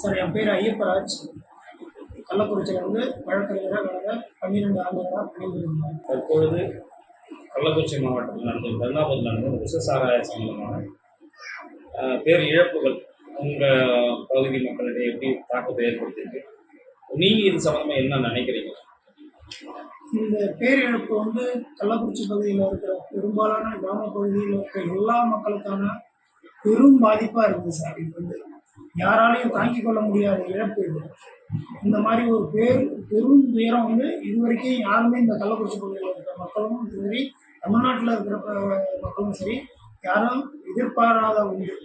Sir என் பேர் ஐயப்பராஜ். கள்ளக்குறிச்சியில் வந்து வழக்கறிஞராக கடந்த பன்னிரெண்டு ஆண்டுகளாக பணிபுரிந்தேன் தற்பொழுது கள்ளக்குறிச்சி மாவட்டத்தில் நடந்த கருணாபுரத்தில் நடந்த விசசாராய சம்பந்தமான பேர் இழப்புகள் உங்கள் பகுதி மக்களிடையே எப்படி தாக்கத்தை ஏற்படுத்தியிருக்கு? நீங்கள் இது சம்மந்தமாக என்ன நினைக்கிறீங்க? இந்த பேரிழப்பு வந்து கள்ளக்குறிச்சி பகுதியில் இருக்கிற பெரும்பாலான கிராம பகுதியில் இருக்கிற எல்லா மக்களுக்கான பெரும் பாதிப்பாக இருக்குது சார். இது வந்து யாராலையும் தாங்கிக் கொள்ள முடியாத இழப்பு இது. இந்த மாதிரி ஒரு பேர் பெரும் துயரம் வந்து இது வரைக்கும் யாருமே இந்த கள்ளக்குறிச்சி பகுதியில் இருக்கிற மக்களும் சரி தமிழ்நாட்டில் இருக்கிற மக்களும் சரி யாரும் எதிர்பாராத ஒன்று.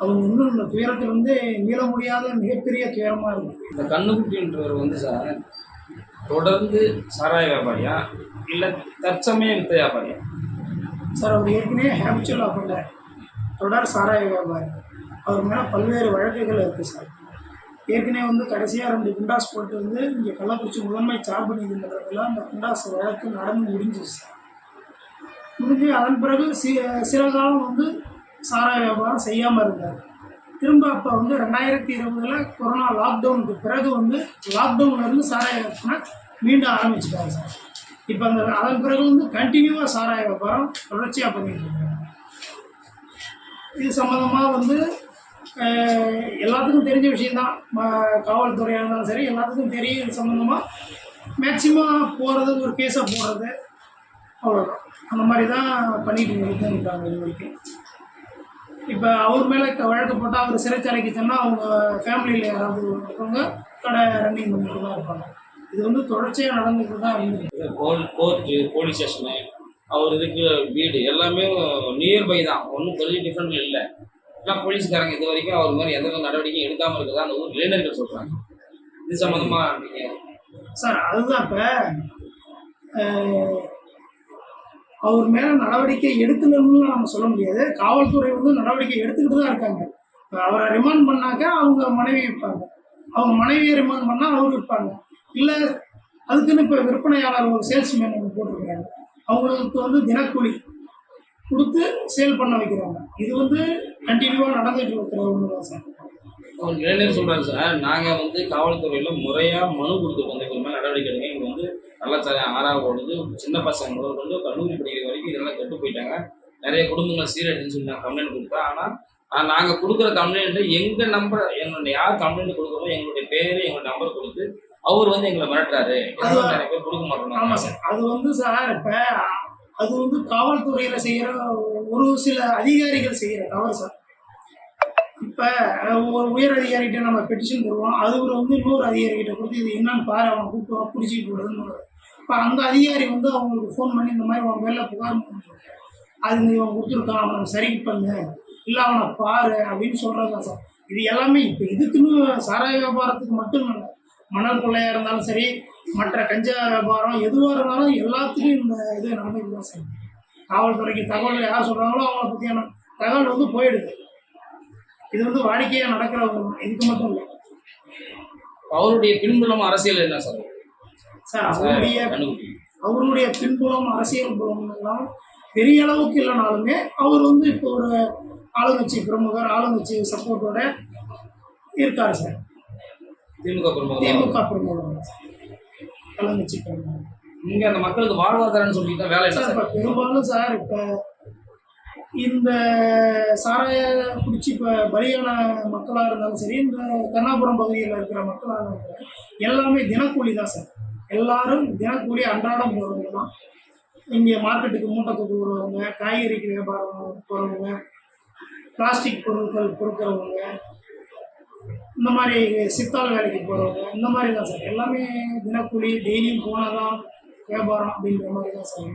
அவங்க வந்து இந்த துயரத்திலிருந்து மீள முடியாத மிகப்பெரிய துயரமாக இருக்குது இந்த கண்ணுக்குட்டின்றவர் வந்து சார் தொடர்ந்து சாராய வியாபாரியா? இல்லை தற்சமய வித்த வியாபாரியா? சார் அவர் ஏற்கனவே ஹேபிச்சுவல் ஆஃபண்டர் தொடர் சாராய வியாபாரி. அவர் மேலே பல்வேறு வழக்குகள் இருக்குது சார். ஏற்கனவே வந்து கடைசியாக ரெண்டு குண்டாஸ் போட்டு வந்து இங்கே கள்ளக்குறிச்சி முதன்மை சார்பு நீதிமன்றத்தில் அந்த குண்டாஸ் வழக்கு நடந்து முடிஞ்சிச்சு சார். முடிஞ்சு அதன் பிறகு சி சில காலம் வந்து சாராய வியாபாரம் செய்யாமல் இருந்தார். திரும்ப அப்போ வந்து ரெண்டாயிரத்தி இருபதில் கொரோனா லாக்டவுனுக்கு பிறகு வந்து லாக்டவுன்லேருந்து சாராய வியாபாரம் மீண்டும் ஆரம்பிச்சிட்டாங்க சார். இப்போ அந்த அதன் பிறகு வந்து கண்டினியூவாக சாராய வியாபாரம் தொடர்ச்சியாக பண்ணிட்டு இருக்காங்க இது சம்மந்தமாக வந்து எல்லாத்துக்கும் தெரிஞ்ச விஷயந்தான் காவல்துறையாக இருந்தாலும் சரி எல்லாத்துக்கும் தெரியும் இது சம்மந்தமாக மேக்சிமம் போகிறது ஒரு கேஸை போடுறது அவ்வளோதான் அந்த மாதிரி தான் பண்ணிட்டு இருக்காங்க இது வரைக்கும். இப்போ அவர் மேலே வழக்கு போட்டால் அவர் சிறைச்சாலைக்கு சொன்னால் அவங்க ஃபேமிலியில் யாராவது இருக்கவங்க கடை ரன்னிங் பண்ணிட்டு தான் இருப்பாங்க. இது வந்து தொடர்ச்சியாக நடந்துக்கிட்டு தான் இருந்துருக்கு கோல் கோர்ட்டு போலீஸ் ஸ்டேஷனு அவர் இருக்கிற வீடு எல்லாமே நியர்பை தான். ஒன்றும் பெரிய டிஃப்ரெண்ட் இல்லை. எல்லாம் போலீஸ்காரங்க இது வரைக்கும் அவர் மாதிரி எந்த ஒரு நடவடிக்கையும் எடுக்காமல் இருக்கிறதா அந்த ஊர் இளைஞர்கள் சொல்கிறாங்க இது சம்மந்தமாக நீங்கள் சார் அதுதான் இப்போ அவர் மேலே நடவடிக்கை எடுக்கணும்னு நம்ம சொல்ல முடியாது. காவல்துறை வந்து நடவடிக்கை எடுத்துக்கிட்டு தான் இருக்காங்க. அவரை ரிமாண்ட் பண்ணாக்க அவங்க மனைவி இருப்பாங்க. அவங்க மனைவியை ரிமாண்ட் பண்ணால் அவர் இருப்பாங்க. இல்லை அதுக்குன்னு இப்போ விற்பனையாளர் ஒரு சேல்ஸ்மேன் ஒன்று போட்டிருக்காங்க அவங்களுக்கு வந்து தினக்கூலி கொடுத்து சேல் பண்ண வைக்கிறாங்க. இது வந்து கண்டினியூவாக நடந்துட்டு இருக்கிற சார். ஒரு இளைஞர் சொல்கிறாரு சார். நாங்கள் வந்து காவல்துறையில் முறையாக மனு கொடுத்துட்டு வந்து நடவடிக்கை எடுங்க. இங்கே வந்து கள்ளச்சாரம் ஆறாக ஓடுது. சின்ன பசங்க முதல் கொண்டு கல்லூரி படிக்கிற வரைக்கும் இதெல்லாம் கெட்டு போயிட்டாங்க. நிறைய குடும்பங்கள் சீரழின்னு சொல்லி நான் கம்ப்ளைண்ட் கொடுத்தா ஆனால் நாங்கள் கொடுக்குற கம்ப்ளைண்ட்டு எங்கள் நம்பர் எங்களுடைய யார் கம்ப்ளைண்ட் கொடுக்குறோமோ எங்களுடைய பேர் எங்களுடைய நம்பர் கொடுத்து அவர் வந்து எங்களை மிரட்டுறாரு. நிறைய பேர் கொடுக்க ஆமாம் மாட்டோம் சார். அது வந்து சார் இப்போ அது வந்து காவல்துறையில் செய்கிற ஒரு சில அதிகாரிகள் செய்கிற தவறு சார். இப்போ ஒரு உயர் அதிகாரிகிட்ட நம்ம பெட்டிஷன் தருவோம் அது ஒரு வந்து இன்னொரு அதிகாரிகிட்ட கொடுத்து இது என்னன்னு பாரு அவன் கூப்பிட்டு பிடிச்சிட்டு போடுன்னு இப்போ அந்த அதிகாரி வந்து அவங்களுக்கு ஃபோன் பண்ணி இந்த மாதிரி அவன் மேலே புகார் அது நீ அவன் கொடுத்துருக்கான் அவனை சரி பண்ணு. இல்லை அவனை பாரு அப்படின்னு சொல்கிறது தான் சார். இது எல்லாமே இப்போ இதுக்குன்னு சாராய வியாபாரத்துக்கு மட்டும் இல்லை. மணல் கொள்ளையாக இருந்தாலும் சரி மற்ற கஞ்சா வியாபாரம் எதுவாக இருந்தாலும் எல்லாத்துக்கும் இந்த இது நடந்துட்டு தான் சார் காவல்துறைக்கு தகவல் யார் சொல்கிறாங்களோ அவங்கள பற்றியான தகவல் வந்து போயிடுது. இது வந்து வாடிக்கையாக நடக்கிற தான் இதுக்கு மட்டும் இல்லை. அவருடைய பின்புலம் அரசியல் என்ன சார்? சார் அவருடைய அவருடைய பின்புலம் அரசியல் புலம் எல்லாம் பெரிய அளவுக்கு இல்லைனாலுமே அவர் வந்து இப்போ ஒரு ஆளுங்கட்சி பிரமுகர் ஆளுங்கட்சி சப்போர்ட்டோட இருக்கார் சார். திமுக பிரமுகர் திமுக பிரமுகர் இங்க அந்த மக்களுக்கு வாழ்வாதாரம்னு சொல்லிட்டு வேலை சார் இப்போ பெரும்பாலும் சார் இப்போ இந்த சாராய குடிச்சு இப்போ பலியான மக்களாக இருந்தாலும் சரி இந்த கண்ணாபுரம் பகுதியில் இருக்கிற மக்களாக இருந்தாலும் சரி, எல்லாமே தினக்கூலி தான் சார். எல்லாரும் தினக்கூலி அன்றாடம் போகிறவங்க தான். இங்கே மார்க்கெட்டுக்கு மூட்டை தூக்கு வருவாங்க காய்கறிக்கு வியாபாரம் போகிறவங்க பிளாஸ்டிக் பொருட்கள் பொறுக்கிறவங்க இந்த மாதிரி சித்தாள் வேலைக்கு போகிறவங்க இந்த மாதிரி தான் சார். எல்லாமே தினக்கூலி டெய்லியும் போனால் தான் வியாபாரம் அப்படின்ற மாதிரி தான் சார்.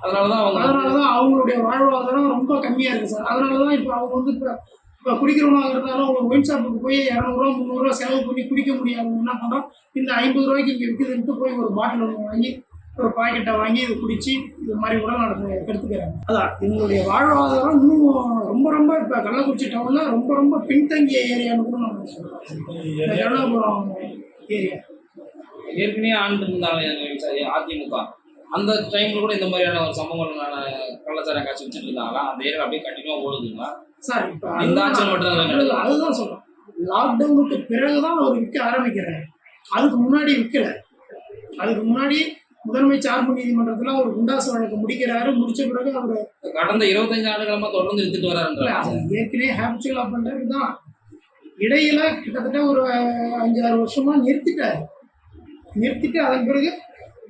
அதனாலதான் அவங்க அதனால தான் அவங்களுடைய வாழ்வாதாரம் ரொம்ப கம்மியாக இருக்குது சார். அதனால தான் இப்போ அவங்க வந்து இப்போ இப்போ குடிக்கிறவனாக இருந்தாலும் ஒரு ஒயின் ஷாப்புக்கு போய் இரநூறுவா முந்நூறுரூவா செலவு பண்ணி குடிக்க முடியாதவங்க என்ன பண்ணுறோம் இந்த ஐம்பது ரூபாய்க்கு இங்கே விற்குதுன்ட்டு போய் ஒரு பாட்டில் ஒன்று வாங்கி ஒரு பாக்கெட்டை வாங்கி இதை குடிச்சு இது மாதிரி உடல் நடத்தை எடுத்துக்கிறாங்க அதான் இவங்களுடைய வாழ்வாதாரம் இன்னும் ரொம்ப ரொம்ப இப்போ கள்ளக்குறிச்சி டவுனில் ரொம்ப ரொம்ப பின்தங்கிய ஏரியான்னு கூட நம்ம சொல்லலாம். கருணாபுரம் ஏரியா ஏற்கனவே ஆண்டு இருந்தாங்க அதிமுக. அந்த டைம்ல கூட இந்த மாதிரியான ஒரு சம்பவங்கள் கள்ளச்சாரம் காட்சி வச்சுட்டு இருந்தாங்களா? அந்த ஏரியா அப்படியே கண்டினியூவா ஓடுதுங்களா? சார் இப்போ இந்த ஆட்சியில் இல்ல, அதுதான் சொல்றேன். லாக்டவுனுக்கு பிறகுதான் அவர் விற்க ஆரம்பிக்கிறாரு. அதுக்கு முன்னாடி விற்கல அதுக்கு முன்னாடி முதன்மை சார்பு நீதிமன்றத்துல அவர் குண்டாசு வழக்கு முடிக்கிறாரு முடிச்ச பிறகு அவர் கடந்த இருபத்தஞ்சு ஆண்டுகளமா தொடர்ந்து வராருன்றாங்க அவர் ஏற்கனவே ஹேபிச்சுவல் அப்பன்றது தான் இடையில கிட்டத்தட்ட ஒரு அஞ்சாறு வருஷமா நிறுத்திட்டாரு. நிறுத்திட்டு அதன் பிறகு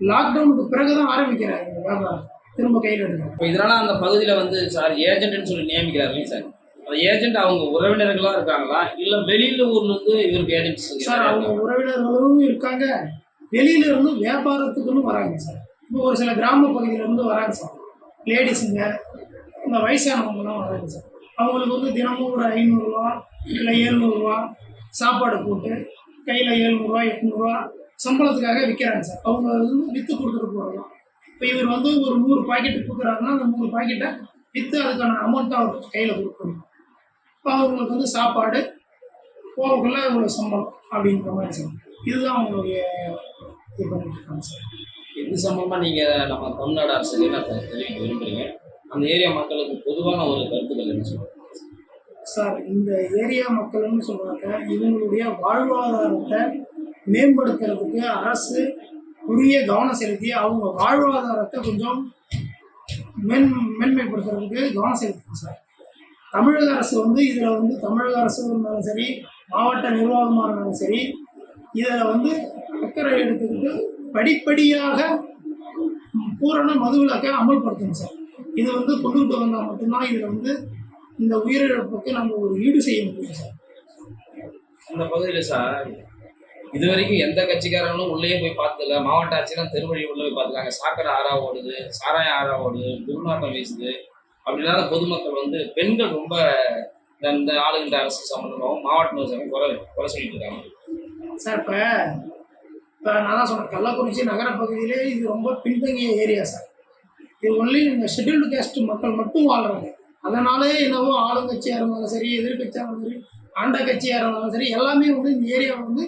லாக்டவுனுக்கு பிறகுதான் ஆரம்பிக்கிறாரு இந்த வியாபாரம். திரும்ப கையில் எடுக்கிறார். இப்போ இதனால அந்த பகுதியில் வந்து சார் ஏஜென்ட்னு சொல்லி நியமிக்கிறாருங்க சார்? அந்த ஏஜென்ட் அவங்க உறவினர்களா இருக்காங்களா? இல்லை வெளியில ஊர்ல இருந்து இவருக்கு ஏஜென்ட்ஸ் சார் அவங்க உறவினர்களும் இருக்காங்க. வெளியில இருந்து வியாபாரத்துக்குன்னு வராங்க சார். இப்போ ஒரு சில கிராம பகுதியிலேருந்து வராங்க சார். லேடிஸுங்க இந்த வயசானவங்கலாம் வராங்க சார். அவங்களுக்கு வந்து தினமும் ஒரு ஐநூறுரூவா இல்லை ஏழ்நூறுரூவா சாப்பாடு போட்டு கையில் ஏழ்நூறுரூவா எட்நூறுரூவா சம்பளத்துக்காக விற்கிறாங்க சார். அவங்க வந்து விற்று கொடுத்துட்டு போகிறோம் இப்போ இவர் வந்து ஒரு நூறு பாக்கெட்டு கொடுக்குறாருன்னா அந்த நூறு பாக்கெட்டை விற்று அதுக்கான அமௌண்ட்டை அவர் கையில் கொடுக்கணும். இப்போ அவங்களுக்கு வந்து சாப்பாடு போகக்குள்ள இவ்வளோ சம்பளம் அப்படின்ற மாதிரி சார். இதுதான் அவங்களுடைய இது பண்ணிட்டு இருக்காங்க சார். இது சம்பந்தமா நீங்க நம்ம தமிழ்நாடு அரசுக்கு என்ன தெரிவிக்க விரும்புறீங்க? அந்த ஏரியா மக்களுக்கு பொதுவான ஒரு கருத்துக்கள் என்ன சார்? இந்த ஏரியா மக்கள்னு சொல்கிறாங்க இவங்களுடைய வாழ்வாதாரத்தை மேம்படுத்துறதுக்கு அரசு உரிய கவனம் செலுத்தி அவங்க வாழ்வாதாரத்தை கொஞ்சம் மேன் மேன்மைப்படுத்துறதுக்கு கவனம் செலுத்தணும் சார். தமிழக அரசு வந்து இதில் வந்து தமிழக அரசு இருந்தாலும் சரி மாவட்ட நிர்வாகமாக இருந்தாலும் சரி இதில் வந்து அக்கறை எடுத்துக்கிட்டு படிப்படியாக பூரண மதுவிலக்கை அமல்படுத்தணும் சார். இது வந்து கொண்டுகிட்டு வந்தால் மட்டும்தான் இதில் வந்து இந்த உயிரிழப்புக்கு நம்ம ஒரு ஈடு செய்ய முடியும் சார். அந்த பகுதியில் சார் இது வரைக்கும் எந்த கட்சிக்காரங்களும் உள்ளேயே போய் பார்த்ததில்ல மாவட்ட ஆட்சியெல்லாம் தெருவழி உள்ள போய் பார்த்துருக்காங்க சாக்கடை ஆறா ஓடுது சாராயம் ஆறா ஓடுது துர்நாற்றம் வீசுது. அப்படி இல்லாத பொதுமக்கள் வந்து பெண்கள் ரொம்ப இந்த இந்த ஆளுகின்ற அரசு சம்மந்தமாகவும் மாவட்ட நிர்வாகம் குறை குறை சொல்லிட்டு இருக்காங்க. சார் இப்போ இப்போ நான் தான் சொன்னேன் கள்ளக்குறிச்சி நகரப்பகுதியிலே இது ரொம்ப பின்தங்கிய ஏரியா சார் இது ஒன்லி இந்த ஷெட்யூல்டு கேஸ்ட் மக்கள் மட்டும் வாழ்கிறாங்க அதனாலே என்னவோ ஆளுங்கட்சியாக இருந்தாலும் சரி எதிர்கட்சியாக இருந்தாலும் சரி ஆண்ட கட்சியாக இருந்தாலும் சரி எல்லாமே வந்து இந்த ஏரியாவை வந்து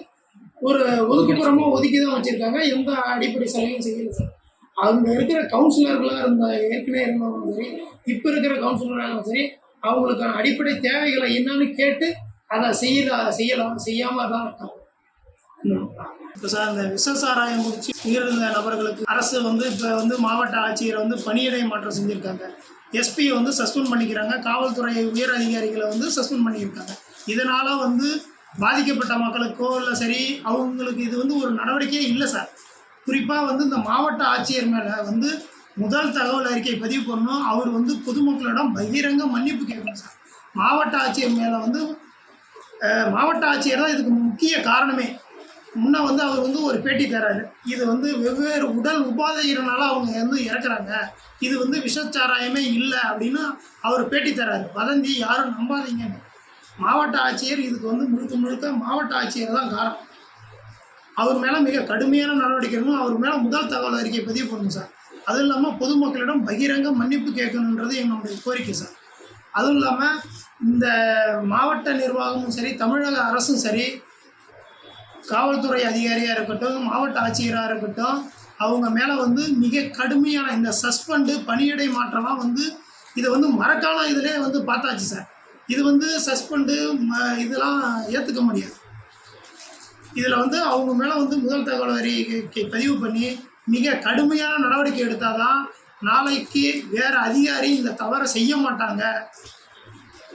ஒரு ஒதுக்குப்புறமாக ஒதுக்கி தான் வச்சுருக்காங்க. எந்த அடிப்படை சலுகையும் செய்யலை சார் அங்கே இருக்கிற கவுன்சிலர்களாக இருந்த ஏற்கனவே இருந்தவங்களும் சரி இப்போ இருக்கிற கவுன்சிலராக சரி அவங்களுக்கான அடிப்படை தேவைகளை என்னன்னு கேட்டு அதை செய்யலாம் செய்யலாம் செய்யாமல் தான் இருக்காங்க. சார் இந்த விஷ சாராயம் குடிச்சு உயிரிழந்த நபர்களுக்கு அரசு வந்து இப்போ வந்து மாவட்ட ஆட்சியரை வந்து பணியிடை மாற்றம் செஞ்சுருக்காங்க. எஸ்பி வந்து சஸ்பெண்ட் பண்ணிக்கிறாங்க. காவல்துறை உயர் அதிகாரிகளை வந்து சஸ்பெண்ட் பண்ணியிருக்காங்க. இதனால் வந்து பாதிக்கப்பட்ட மக்களுக்கோ இல்லை சரி அவங்களுக்கு இது வந்து ஒரு நடவடிக்கையே இல்லை சார் குறிப்பாக வந்து இந்த மாவட்ட ஆட்சியர் மேலே வந்து முதல் தகவல் அறிக்கை பதிவு பண்ணணும். அவர் வந்து பொதுமக்களிடம் பகிரங்க மன்னிப்பு கேட்கணும் சார் மாவட்ட ஆட்சியர் மேலே வந்து மாவட்ட ஆட்சியர் தான் இதுக்கு முக்கிய காரணமே. முன்ன வந்து அவர் வந்து ஒரு பேட்டி தராரு இது வந்து வெவ்வேறு உடல் உபாதையினால அவங்க வந்து இறக்குறாங்க. இது வந்து விஷச்சாராயமே இல்லை அப்படின்னு அவர் பேட்டி தராரு வதந்தி யாரும் நம்பாதீங்கன்னு மாவட்ட ஆட்சியர் இதுக்கு வந்து முழுக்க முழுக்க மாவட்ட ஆட்சியர் தான் காரணம். அவர் மேலே மிக கடுமையான நடவடிக்கைகளும் அவர் மேலே முதல் தகவல் அறிக்கை பதிவு பண்ணணும் சார். அதுவும் இல்லாமல் பொதுமக்களிடம் பகிரங்க மன்னிப்பு கேட்கணுன்றது எங்களுடைய கோரிக்கை சார். அதுவும் இல்லாமல் இந்த மாவட்ட நிர்வாகமும் சரி தமிழக அரசும் சரி காவல்துறை அதிகாரியாக இருக்கட்டும் மாவட்ட ஆட்சியராக இருக்கட்டும் அவங்க மேலே வந்து மிக கடுமையான இந்த சஸ்பெண்டு பணியிடை மாற்றம்லாம் வந்து இதை வந்து மரக்கால இதிலே வந்து பார்த்தாச்சு சார். இது வந்து சஸ்பெண்டு ம இதெல்லாம் ஏற்றுக்க முடியாது. இதில் வந்து அவங்க மேலே வந்து முதல் தகவல் வரி பதிவு பண்ணி மிக கடுமையான நடவடிக்கை எடுத்தால் தான் நாளைக்கு வேறு அதிகாரி இந்த தவறை செய்ய மாட்டாங்க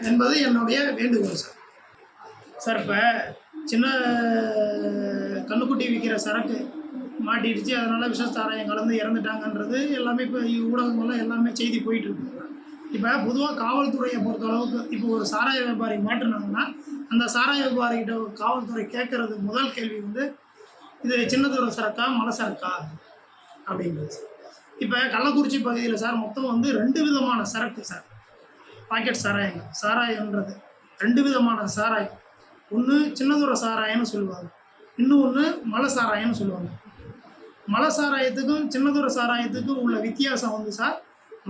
என்பது என்னுடைய வேண்டுகோள் சார். சார் இப்போ சின்ன கல்லுக்குட்டி விற்கிற சரக்கு மாட்டிடுச்சு. அதனால் விஷச்சாராயம் கலந்து இறந்துட்டாங்கன்றது எல்லாமே இப்போ ஊடகங்கள்லாம் எல்லாமே செய்தி போயிட்டுருக்கு. இப்போ பொதுவாக காவல்துறையை பொறுத்தளவுக்கு இப்போ ஒரு சாராய வியாபாரி மாட்டினாங்கன்னா அந்த சாராய வியாபாரிகிட்ட காவல்துறை கேட்குறது முதல் கேள்வி வந்து இது சின்னதூர சரக்கா மலை சரக்கா? அப்படின்றது. இப்போ கள்ளக்குறிச்சி பகுதியில் சார் மொத்தம் வந்து ரெண்டு விதமான சரக்கு சார். பாக்கெட் சாராயங்கள். சாராயம்ன்றது ரெண்டு விதமான சாராயம். ஒன்று சின்னதூர சாராயம்னு சொல்லுவாங்க. இன்னும் ஒன்று மலை சாராயம்னு சொல்லுவாங்க. மலை சாராயத்துக்கும் சின்னதூர சாராயத்துக்கும் உள்ள வித்தியாசம் வந்து சார்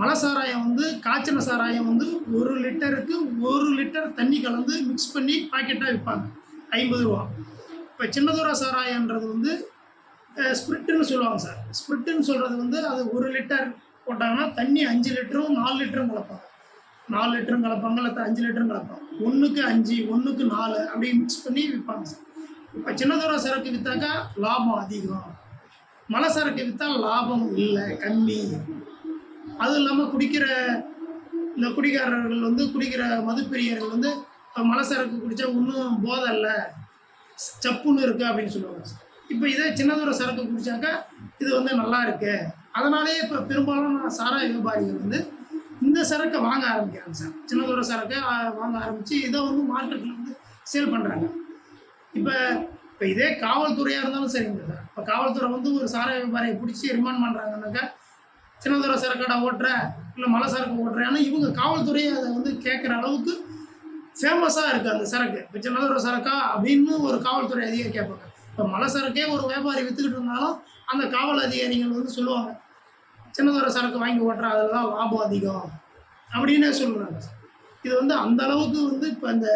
மலை சாராயம் வந்து காய்ச்சின சாராயம் வந்து ஒரு லிட்டருக்கு ஒரு லிட்டர் தண்ணி கலந்து மிக்ஸ் பண்ணி பாக்கெட்டாக விற்பாங்க ஐம்பது ரூபா. இப்போ சின்னதூர சாராயன்றது வந்து ஸ்பிரிட்டுன்னு சொல்லுவாங்க சார். ஸ்பிரிட்டுன்னு சொல்கிறது வந்து அது ஒரு லிட்டர் போட்டாங்கன்னா தண்ணி அஞ்சு லிட்டரும் நாலு லிட்டரும் கலப்பாங்க. நாலு லிட்டரும் கலப்பாங்க இல்லை அஞ்சு லிட்டரும் கலப்பாங்க ஒன்றுக்கு அஞ்சு ஒன்றுக்கு நாலு அப்படி மிக்ஸ் பண்ணி விற்பாங்க சார் இப்போ சின்னதோர சரக்கு விற்றாக்கா லாபம் அதிகம். மலை சரக்கு விற்றா லாபம் இல்லை கம்மி. அதுவும் இல்லாமல் குடிக்கிற இந்த குடிகாரர்கள் வந்து குடிக்கிற மதுப்பிரியர்கள் வந்து இப்போ மலை சரக்கு குடித்தா ஒன்றும் போதை இல்லை. சப்புன்னு இருக்குது அப்படின்னு சொல்லுவாங்க. இப்போ இதே சின்னதொரு சரக்கு குடித்தாக்கா இது வந்து நல்லா இருக்குது அதனாலே இப்போ பெரும்பாலும் சாராய வியாபாரிகள் வந்து இந்த சரக்கை வாங்க ஆரம்பிக்கிறாங்க சார். சின்னதொரு சரக்கை வாங்க ஆரம்பித்து இதை வந்து மார்க்கெட்டில் வந்து சேல் பண்ணுறாங்க இப்போ இப்போ இதே காவல்துறையாக இருந்தாலும் சரிங்க சார். இப்போ காவல்துறை வந்து ஒரு சாராய வியாபாரியை பிடிச்சி ரிமாண்ட் பண்ணுறாங்கன்னாக்கா சின்னதொரு சரக்கடை ஓட்டுற இல்லை மலை சரக்கு ஓட்டுறேன்னா இவங்க காவல்துறையை அதை வந்து கேட்குற அளவுக்கு ஃபேமஸாக இருக்குது அந்த சரக்கு. இப்போ சின்னதொரு சரக்கா அப்படின்னு ஒரு காவல்துறை அதிகாரி கேட்பாங்க. இப்போ மலை சரக்கே ஒரு வியாபாரி விற்றுக்கிட்டு இருந்தாலும் அந்த காவல் அதிகாரிகள் வந்து சொல்லுவாங்க சின்னதொரு சரக்கு வாங்கி ஓட்டுற அதில் தான் லாபம் அதிகம். அப்படின்னு சொல்லுவாங்க இது வந்து அந்த அளவுக்கு வந்து இப்போ இந்த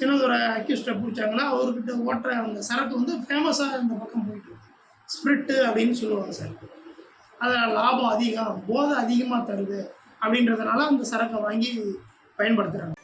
சின்னதொரு அக்யூஸ்டை பிடிச்சாங்களா அவர்கிட்ட ஓட்டுற அந்த சரக்கு வந்து ஃபேமஸாக இந்த பக்கம் போயிட்டு ஸ்பிரிட்டு அப்படின்னு சொல்லுவாங்க சார். அதில் லாபம் அதிகம் போதை அதிகமாக தருது அப்படின்றதுனால அந்த சரக்கை வாங்கி பயன்படுத்துகிறாங்க